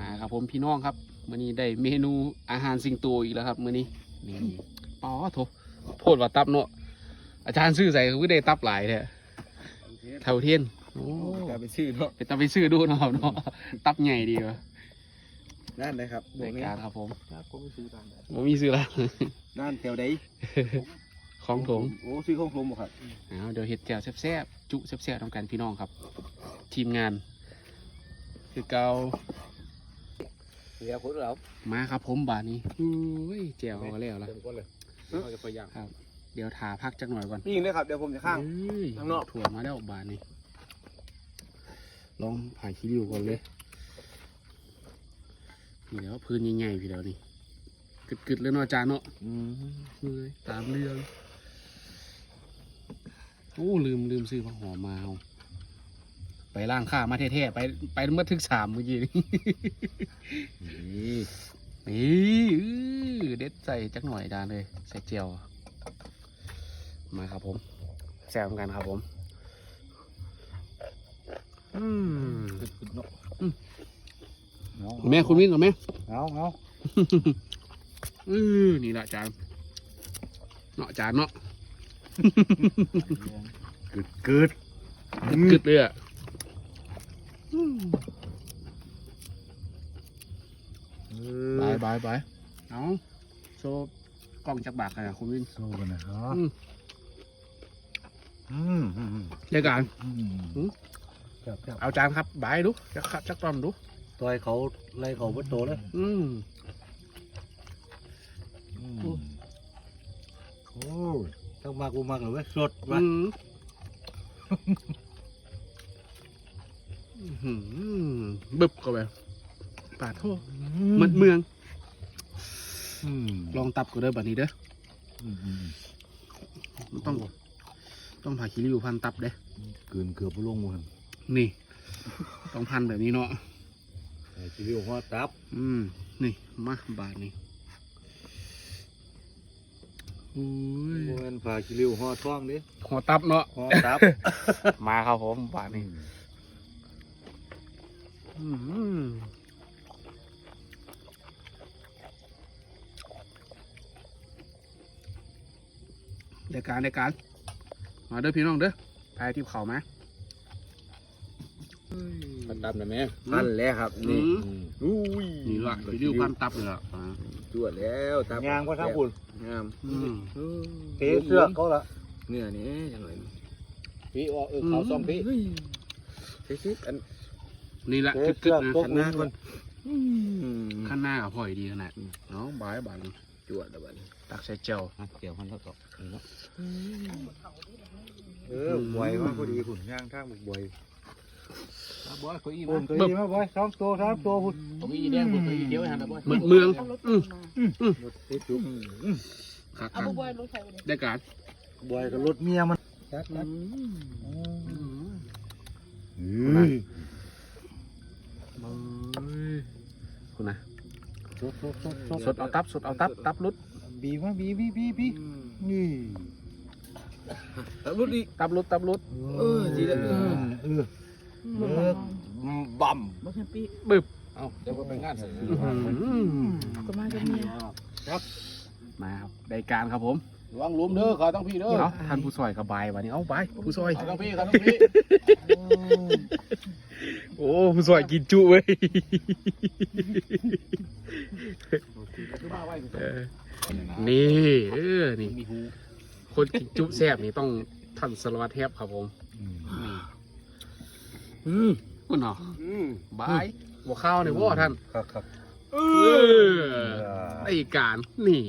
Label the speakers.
Speaker 1: มาครับผมพี่น้องครับมื้อนี้ได้เมนูอาหารสิงโตอีกแล้วครับมื้อนี้นี่ป๋อโถโพดว่าตับเนาะอาจารย์ซื้อใส่ก็ได้ตับหลายแท้เท่าเทียนโอ้
Speaker 2: กลายเป็นชื่อเนาะ
Speaker 1: ไปตามไปซื้อดูเนาะครับเนาะตับใหญ่ดีวะ
Speaker 2: นั่นเลยครับ
Speaker 1: รายการครับผม
Speaker 2: ครับผมซื้อตามนั้น
Speaker 1: ผมมีซื้อแล้ว
Speaker 2: นั่นแถวใด
Speaker 1: ของถม
Speaker 2: โอ้ซื้อของผมบ่ครับ
Speaker 1: เอาเดี๋ยวเห็ดแจ่วแซ่บๆจุแซ่บๆทำกันพี่น้องครับ ทีมงาน คือเกา
Speaker 2: เดี๋ยวคนเรา
Speaker 1: มาครับผมบาทนี้อุ้ยแจ่วเอาแล้วละ
Speaker 2: เต็มก้นเลยเราจะพยายาม
Speaker 1: ครับ เดี๋ยวถาพักจักหน่อยก่อน
Speaker 2: นี่เลยครับเดี๋ยวผมจะข้าง
Speaker 1: เอ้ย
Speaker 2: ข้างนอก
Speaker 1: ถั่วมาแล้วบาทนี้ลองผ่ายขี้ริ้วก่อนเลยนี่เดี๋ยวพื้นใหญ่ๆพี่เดี๋ยวนี้กึดๆเลยเนาะอาจารย์เนาะ
Speaker 2: อืม
Speaker 1: เลยตามเรื่องโอ้ลืมลืมซื้อผักหอมมาเอา ไปล่างข้ามาแท้ๆไปไปเมื่อทึกสามเมื่อกี้นี่
Speaker 2: นี่
Speaker 1: นี่อื้อเด็ดใส่จักหน่อยดานเลยใส่เจียว มาครับผมแซมกันครับผม อืม
Speaker 2: เนาะ
Speaker 1: แม่คุณวิ่งกับแม่
Speaker 2: เอาเอา
Speaker 1: อือนี่แหละจานเนาะจานเนาะ
Speaker 2: กึดกึด
Speaker 1: กึดเลยอะอืม บายบายบายเอาโชว์กล้องจักบากกันนะคุณวิน
Speaker 2: สู้กันนะฮะ
Speaker 1: อืม
Speaker 2: อืมอืมอืม
Speaker 1: รายการ
Speaker 2: อืมจับจับ
Speaker 1: เอาจานครับบายดูจักขัดจักตอมดู
Speaker 2: ต่อยเขาไล่เขาวัดโตเลย
Speaker 1: อืม
Speaker 2: อืมโอ้ยต้องมากกูมากเลยเว้ยสด
Speaker 1: อื
Speaker 2: วะ
Speaker 1: มอื้อหือ บึบเข้าไปปาดโทษเหมือนเมือง
Speaker 2: อืม
Speaker 1: ลองตับกูเด้อบัดนี้เด้อ
Speaker 2: อืมอืม
Speaker 1: มันต้อง ต้องผ่าขี้ริ้วพันตับเด้
Speaker 2: เกินเกือบบ่ลงมือ
Speaker 1: นี่ ต้องพันแบบนี้เนาะ
Speaker 2: ไอ้ชีวิตหัวตับ
Speaker 1: อืม นี่ มาบาทนี่อุ้ย
Speaker 2: โมเมนผ่าคิริวห่อท้องดิ
Speaker 1: หัวตับเนาะ
Speaker 2: ห่อตับ
Speaker 1: มาครับผมบาทนี่อืม เดี๋ยวการเดี๋ยวการ มาเด้อพี่น้องเด้อพายที่เขาไหมา
Speaker 2: พันตับนะแม่พันแล้วครับนี่
Speaker 1: อืม
Speaker 2: อุ้ย
Speaker 1: นี่ละพี่ริ้วพันตับเลยล่ะอ่า
Speaker 2: จวดแล้วตับ
Speaker 3: ยางก็ทั้งคุณ
Speaker 2: งาม
Speaker 1: อืม
Speaker 3: เทเสื้อเขาละ
Speaker 2: เนื้อนี่จังเลย
Speaker 3: พี่ออกเออเขาสองพี่
Speaker 2: เฮ้ยซิอัน
Speaker 1: นี่ละ
Speaker 3: เท
Speaker 1: กึ
Speaker 3: เสื้อ
Speaker 1: ดๆนะ
Speaker 3: ตก
Speaker 2: ข้างห
Speaker 3: ห
Speaker 2: น้า
Speaker 3: น้า
Speaker 2: ก่
Speaker 3: ค
Speaker 2: อนน
Speaker 1: ข้างหน้ากับพ่อยดีขนาดเนาะบายบาย
Speaker 2: จวดแล้วบัดนี้
Speaker 1: ตักใส่เจียว
Speaker 2: เกี่ยวพันเท่าต่อเออบวยว่าพอดีคุณย่างทางบุกบวย
Speaker 3: บอยตัวอีมันตัวอีมาบอยสองตัวสามตัวคุณ
Speaker 1: ผมมีแดงผมมีเขียวหันบอยเหมือนเมือง
Speaker 4: เอารถ
Speaker 1: อืม
Speaker 4: มา
Speaker 2: รถติดจุ๊บ
Speaker 1: ครับ
Speaker 4: เอาบุบอยรถไฟไปเลย
Speaker 1: ได้การ
Speaker 3: บอยกับรถเมียมันจัดจัด
Speaker 1: คุณนะ
Speaker 3: สดสดสดสด
Speaker 1: สดเอาตับสดเอาตับตับรุด
Speaker 3: บีมาบีบีบีบีนี่
Speaker 2: ตับรถอีก
Speaker 1: ตับรุดตับรุด
Speaker 2: เออดีแล้ว
Speaker 3: เออเออ
Speaker 4: รถมา
Speaker 2: บั่ม
Speaker 4: รถแฮปปี้
Speaker 1: บึบ
Speaker 2: เอาเดี๋ยวไปงานเสร็จ
Speaker 4: ก็มากับเมีย
Speaker 1: มาครับได้การครับผม
Speaker 3: ระวังลุมเด้อเขาต้องพี่เด้อ
Speaker 1: เอาท่านผู้ซอยกับบายวันนี้เอาบายผู้ซอย
Speaker 3: เขาต้องพี่เขาต้องพี่
Speaker 1: โอ้ผู้ซอยกินจุเว้ยเออนี่เออนี่
Speaker 3: มีหู
Speaker 1: คนกินจุแซ่บนี่ต้องท่านสารวัตรแทบครับผม
Speaker 2: อืม
Speaker 1: คุณเนาะ
Speaker 2: อืม
Speaker 1: บายหัวข้าวเนี่ยว่าท่าน
Speaker 3: ครับครับ
Speaker 1: เออไอ้การนี่